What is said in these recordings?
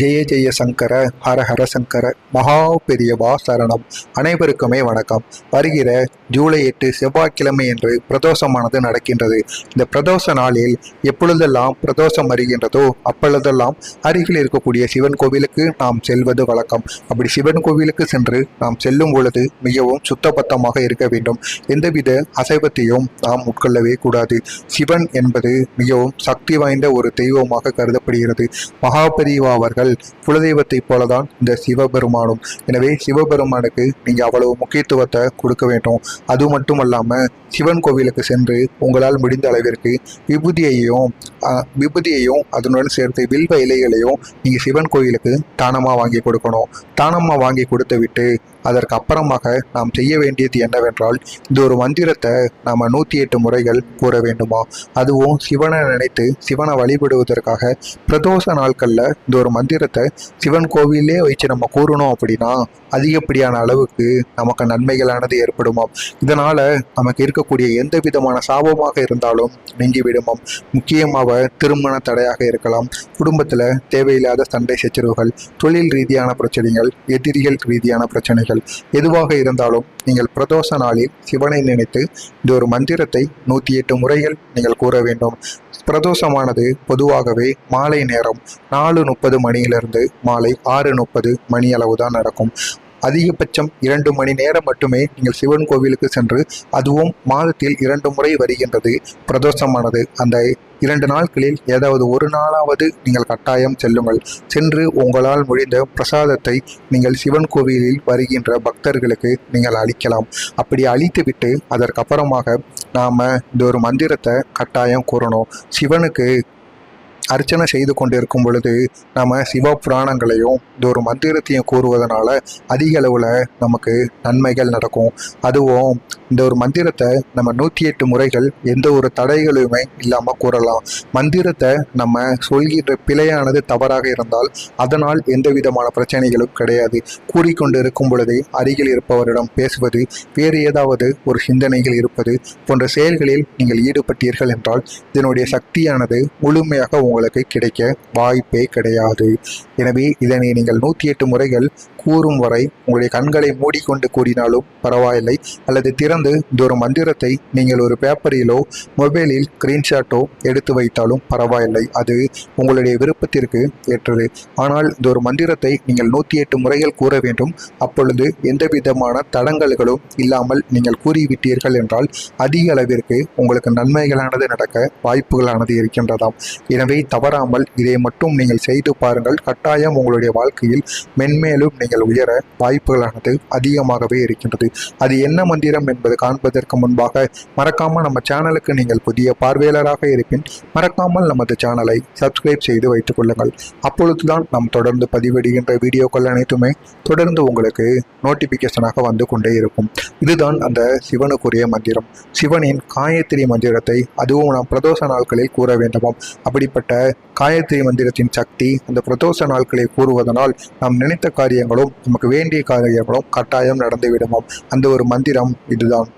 ஜெய ஜெய சங்கர ஹர ஹர சங்கர மகா பெரியவா சரணம். அனைவருக்குமே வணக்கம். வருகிற ஜூலை எட்டு செவ்வாய்க்கிழமை என்று பிரதோஷமானது நடக்கின்றது. இந்த பிரதோஷ நாளில் எப்பொழுதெல்லாம் பிரதோஷம் வருகின்றதோ அப்பொழுதெல்லாம் அருகில் இருக்கக்கூடிய சிவன் கோவிலுக்கு நாம் செல்வது வழக்கம். அப்படி சிவன் கோவிலுக்கு சென்று நாம் செல்லும் பொழுது மிகவும் சுத்தபத்தமாக இருக்க வேண்டும். எந்தவித அசைவத்தையும் நாம் உட்கொள்ளவே கூடாது. சிவன் என்பது மிகவும் சக்தி வாய்ந்த ஒரு தெய்வமாக கருதப்படுகிறது. மகாபெரிவா அவர்கள் குலதெய்வத்தைப் போலதான் இந்த சிவபெருமானும். எனவே சிவபெருமானுக்கு நீங்க அவ்வளவு முக்கியத்துவத்தை கொடுக்க வேண்டும். அது மட்டும் அல்லாம சிவன் கோவிலுக்கு சென்று உங்களால் முடிந்த அளவிற்கு விபூதியையும் விபூதியையும் அதனுடன் சேர்த்து வில்வ இலைகளையும் நீங்க சிவன் கோயிலுக்கு தானமா வாங்கி கொடுக்கணும். தானமா வாங்கி கொடுத்து விட்டு அதற்கு அப்புறமாக நாம் செய்ய வேண்டியது என்னவென்றால் இந்த ஒரு மந்திரத்தை நாம நூற்றி எட்டு முறைகள் கூற வேண்டுமா? அதுவும் சிவனை நினைத்து சிவனை வழிபடுவதற்காக பிரதோஷ நாட்களில் இந்த ஒரு மந்திரத்தை சிவன் கோவிலே வச்சு நம்ம கூறணும் அப்படின்னா அதிகப்படியான அளவுக்கு நமக்கு நன்மைகளானது ஏற்படுமாம். இதனால் நமக்கு இருக்கக்கூடிய எந்த விதமான சாபமாக இருந்தாலும் நீங்கிவிடுமாம். முக்கியமாக திருமண தடையாக இருக்கலாம். குடும்பத்தில் தேவையில்லாத சண்டை சச்சரவுகள் தொழில் ரீதியான பிரச்சனைகள் எதிரிகள் ரீதியான பிரச்சனைகள் எதுவாக இருந்தாலும் நீங்கள் பிரதோஷ நாளில் சிவனை நினைத்து இந்த ஒரு மந்திரத்தை நூற்றி எட்டு முறைகள் நீங்கள் கூற வேண்டும். பிரதோஷமானது பொதுவாகவே மாலை நேரம் நாலு முப்பது மணி மணியிலிருந்து மாலை ஆறு முப்பது மணி அளவு தான் நடக்கும். அதிகபட்சம் இரண்டு மணி நேரம் மட்டுமே நீங்கள் சிவன் கோவிலுக்கு சென்று அதுவும் மாதத்தில் இரண்டு முறை வருகின்றது. பிரதோஷமானது அந்த இரண்டு நாட்களில் ஏதாவது ஒரு நாளாவது நீங்கள் கட்டாயம் செல்லுங்கள். சென்று உங்களால் முடிந்த பிரசாதத்தை நீங்கள் சிவன் கோவிலில் வருகின்ற பக்தர்களுக்கு நீங்கள் அளிக்கலாம். அப்படி அளித்துவிட்டு அதற்கப்புறமாக நாம் இந்த ஒரு மந்திரத்தை கட்டாயம் கூறணும். சிவனுக்கு அர்ச்சனை செய்து கொண்டிருக்கும் பொழுது நம்ம சிவ புராணங்களையும் இந்த ஒரு மந்திரத்தையும் கூறுவதனால அதிக அளவில் நமக்கு நன்மைகள் நடக்கும். அதுவும் இந்த ஒரு மந்திரத்தை நம்ம நூற்றி எட்டு முறைகள் எந்த ஒரு தடைகளுமே இல்லாமல் கூறலாம். மந்திரத்தை நம்ம சொல்கின்ற பிழையானது தவறாக இருந்தால் அதனால் எந்த விதமான பிரச்சனைகளும் கிடையாது. கூறிக்கொண்டு இருக்கும் பொழுதே அருகில் இருப்பவரிடம் பேசுவது வேறு ஏதாவது ஒரு சிந்தனைகள் இருப்பது போன்ற செயல்களில் நீங்கள் ஈடுபட்டீர்கள் என்றால் இதனுடைய சக்தியானது முழுமையாக உங்களுக்கு கிடைக்க வாய்ப்பே கிடையாது. எனவே இதனை நீங்கள் நூற்றி எட்டு முறைகள் கூறும் வரை உங்களுடைய கண்களை மூடிக்கொண்டு கூறினாலும் பரவாயில்லை. அல்லது திறந்து இந்த ஒரு மந்திரத்தை நீங்கள் ஒரு பேப்பரிலோ மொபைலில் ஸ்க்ரீன்ஷாட்டோ எடுத்து வைத்தாலும் பரவாயில்லை. அது உங்களுடைய விருப்பத்திற்கு ஏற்றது. ஆனால் இந்த ஒரு மந்திரத்தை நீங்கள் நூற்றி எட்டு முறைகள் கூற வேண்டும். அப்பொழுது எந்த விதமான தடங்கல்களும் இல்லாமல் நீங்கள் கூறிவிட்டீர்கள் என்றால் அதிக அளவிற்கு உங்களுக்கு நன்மைகளானது நடக்க வாய்ப்புகளானது இருக்கின்றதாம். எனவே தவறாமல் இதை மட்டும் நீங்கள் செய்து பாருங்கள். கட்டாயம் உங்களுடைய வாழ்க்கையில் மென்மேலும் நீங்கள் உயர வாய்ப்புகளானது அதிகமாகவே இருக்கின்றது. அது என்ன மந்திரம் என்பது காண்பதற்கு முன்பாக மறக்காமல் நம்ம சேனலுக்கு நீங்கள் புதிய பார்வையாளராக இருப்பின் மறக்காமல் நமது சேனலை சப்ஸ்கிரைப் செய்து வைத்துக் கொள்ளுங்கள். அப்பொழுதுதான் நாம் தொடர்ந்து பதிவிடுகின்ற வீடியோக்கள் அனைத்துமே தொடர்ந்து உங்களுக்கு நோட்டிபிகேஷனாக வந்து கொண்டே இருக்கும். இதுதான் அந்த சிவனுக்குரிய மந்திரம். சிவனின் காயத்ரி மந்திரத்தை அதுவும் நாம் பிரதோஷ நாட்களில் கூற வேண்டுமாம். அப்படிப்பட்ட காயத்ரி மந்திரத்தின் சக்தி அந்த பிரதோஷ நாட்களை கூறுவதனால் நாம் நினைத்த காரியங்களும் நமக்கு வேண்டிய காரியங்களும் கட்டாயம் நடந்து விடுமாம். அந்த ஒரு மந்திரம் இதுதான்.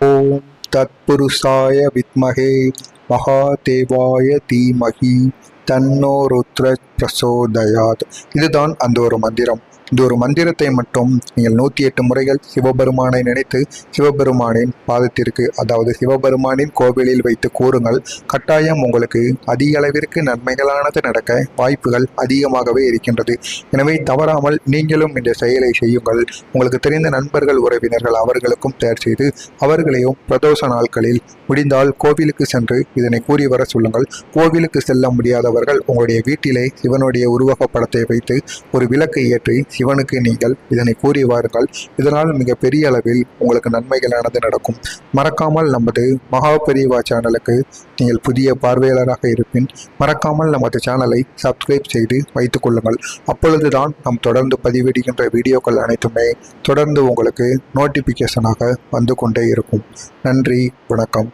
ஓம் தத்புருஷாய வித்மகே மகாதேவாய தீமகி தன்னோ ருத்ர பிரசோதயாத். இதுதான் அந்த ஒரு மந்திரம். இந்த ஒரு மந்திரத்தை மட்டும். நீங்கள் நூற்றி எட்டு முறைகள் சிவபெருமானை நினைத்து சிவபெருமானின் பாதத்திற்கு அதாவது சிவபெருமானின் கோவிலில் வைத்து கூறுங்கள். கட்டாயம் உங்களுக்கு அதிக அளவிற்கு நன்மைகளானது நடக்க வாய்ப்புகள் அதிகமாகவே இருக்கின்றது. எனவே தவறாமல் நீங்களும் இந்த செயலை செய்யுங்கள். உங்களுக்கு தெரிந்த நண்பர்கள் உறவினர்கள் அவர்களுக்கும் தயார் செய்து அவர்களையும் பிரதோஷ நாட்களில் முடிந்தால் கோவிலுக்கு சென்று இதனை கூறி வர சொல்லுங்கள். கோவிலுக்கு செல்ல முடியாதவர்கள் உங்களுடைய வீட்டிலே சிவனுடைய உருவக படத்தை வைத்து ஒரு விளக்கை ஏற்றி சிவனுக்கு நீங்கள் இதனை கூறி வாருங்கள் இதனால் மிக பெரிய அளவில் உங்களுக்கு நன்மைகளானது நடக்கும். மறக்காமல் நமது மகா பெரியவா சேனலுக்கு நீங்கள் புதிய பார்வையாளராக இருப்பின் மறக்காமல் நமது சேனலை சப்ஸ்கிரைப் செய்து வைத்துக் கொள்ளுங்கள். அப்பொழுதுதான் நாம் தொடர்ந்து பதிவிடுகின்ற வீடியோக்கள் அனைத்துமே தொடர்ந்து உங்களுக்கு நோட்டிபிகேஷனாக வந்து கொண்டே இருக்கும். நன்றி வணக்கம்.